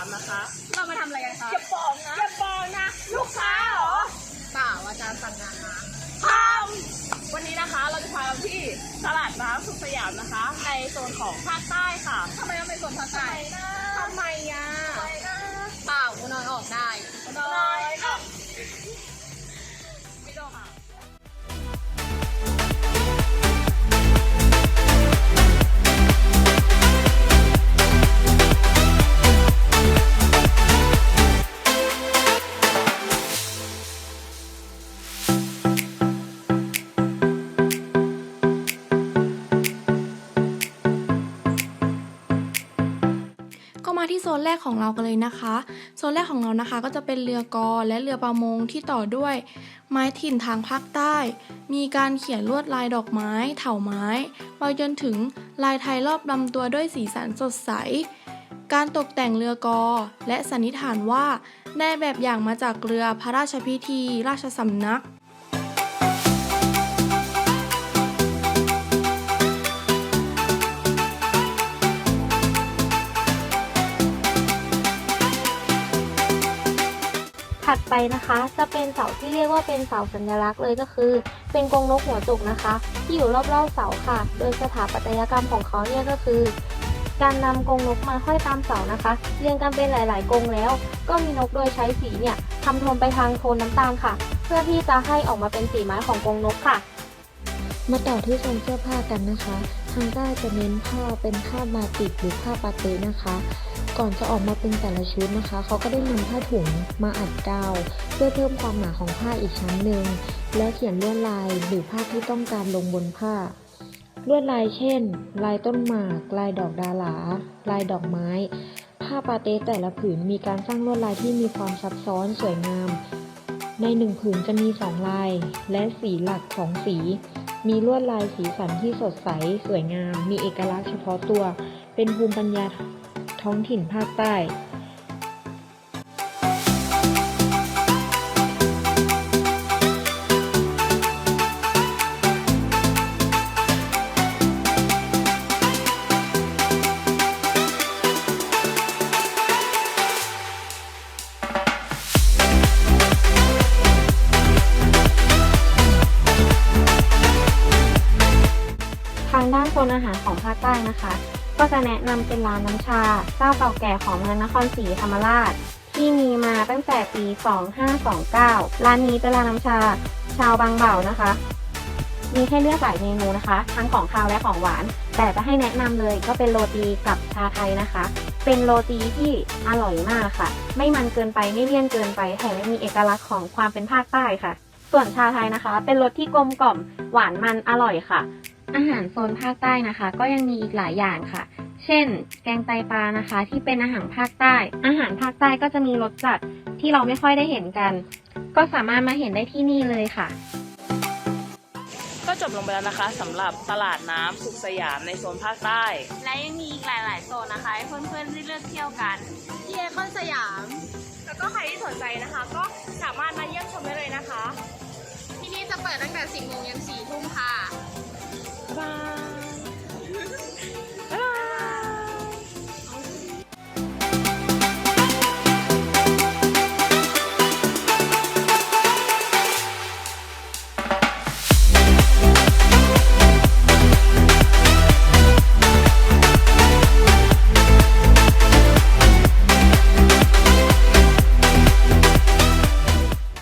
ามนะคะ เรามาทำอะไรกันคะอย่าบอกนะอย่าบอกนะ ลูกค้าเหรอเปล่าอาจารย์สั่งงานมาทำวันนี้นะคะเราจะพาไปที่ตลาดน้ำสุขสยามนะคะ ในโซนของภาคใต้ค่ะทำไมต้องเป็นคนภาคใต้ทำไมอะ ก็มาที่โซนแรกของเรากันเลยนะคะ โซนแรกของเรานะคะ ก็จะเป็นเรือกอและเรือประมงที่ต่อด้วย ไม้ถิ่นทางภาคใต้ มีการเขียนลวดลายดอกไม้ เถาไม้ไปจนถึงลายไทยรอบลำตัวด้วยสีสันสดใส การตกแต่งเรือกอ และสันนิษฐานว่าได้แบบอย่างมาจากเรือพระราชพิธี ราชสำนัก ถัดไปนะคะจะเป็นเสาที่เรียกว่าเป็นเสาสัญลักษณ์เลยก็คือ เป็นกรงนกหัวจุกนะคะ ที่อยู่รอบๆเสาค่ะ โดยสถาปัตยกรรมของเขาเนี่ยก็คือ การนำกรงนกมาห้อยตามเสานะคะ เรียงกันเป็นหลายๆกรงแล้ว ก็มีนกโดยใช้สีเนี่ยทำโทนไปทางโทนน้ำตาลค่ะ เพื่อที่จะให้ออกมาเป็นสีไม้ของกรงนกค่ะมาต่อที่โซนเสื้อผ้ากันนะคะ ทางใต้จะเน้นผ้าเป็นผ้ามาติดหรือผ้าปาเต้นะคะ ก่อนจะออกมาเป็นแต่ละชุดนะคะ เขาก็ได้นำผ้าถุงมาอัดกาว เพื่อเพิ่มความหนาของผ้าอีกชั้นหนึ่ง และเขียนลวดลายหรือภาพที่ต้องการลงบนผ้า ลวดลายเช่น ลายต้นหมาก ลายดอกดาหลา ลายดอกไม้ ผ้าปาเต้แต่ละผืนมีการสร้างลวดลายที่มีความซับซ้อนสวยงาม ในหนึ่งผืนจะมีสองลาย และสีหลักสองสี มีลวดลายสีสันที่สดใส สวยงาม มีเอกลักษณ์เฉพาะตัว เป็นภูมิปัญญา ท้องถิ่นภาคใต้ทางด้านโซนอาหารของภาคใต้นะคะ ก็จะแนะนำเป็นร้านน้ำชาเจ้าเก่าแก่ของเมืองนครศรีธรรมราช ที่มีมาตั้งแต่ปี 2529 ร้านนี้เป็นร้านน้ำชา ชาวบางเบานะคะ มีให้เลือกหลายเมนูนะคะ ทั้งของคาวและของหวาน แต่จะให้แนะนำเลยก็เป็นโรตีกับชาไทยนะคะ เป็นโรตีที่อร่อยมากค่ะ ไม่มันเกินไปไม่เลี่ยนเกินไปแถมยังมีเอกลักษณ์ของความเป็นภาคใต้ค่ะ ส่วนชาไทยนะคะ เป็นรสที่กลมกล่อมหวานมันอร่อยค่ะ อาหารโซนภาคใต้นะคะ ก็ยังมีอีกหลายอย่างค่ะ เช่น แกงไตปลานะคะ ที่เป็นอาหารภาคใต้ อาหารภาคใต้ก็จะมีรสจัดที่เราไม่ค่อยได้เห็นกัน ก็สามารถมาเห็นได้ที่นี่เลยค่ะ ก็จบลงไปแล้วนะคะสำหรับตลาดน้ำสุขสยามในโซนภาคใต้ และยังมีอีกหลาย ๆ โซนนะคะให้เพื่อนๆได้เลือกเที่ยวกันที่ไอคอนสยาม แล้วก็ใครที่สนใจนะคะ ก็สามารถมาเยี่ยมชมได้เลยนะคะ ที่นี่จะเปิดตั้งแต่ 10โมงยัน4ทุ่มค่ะ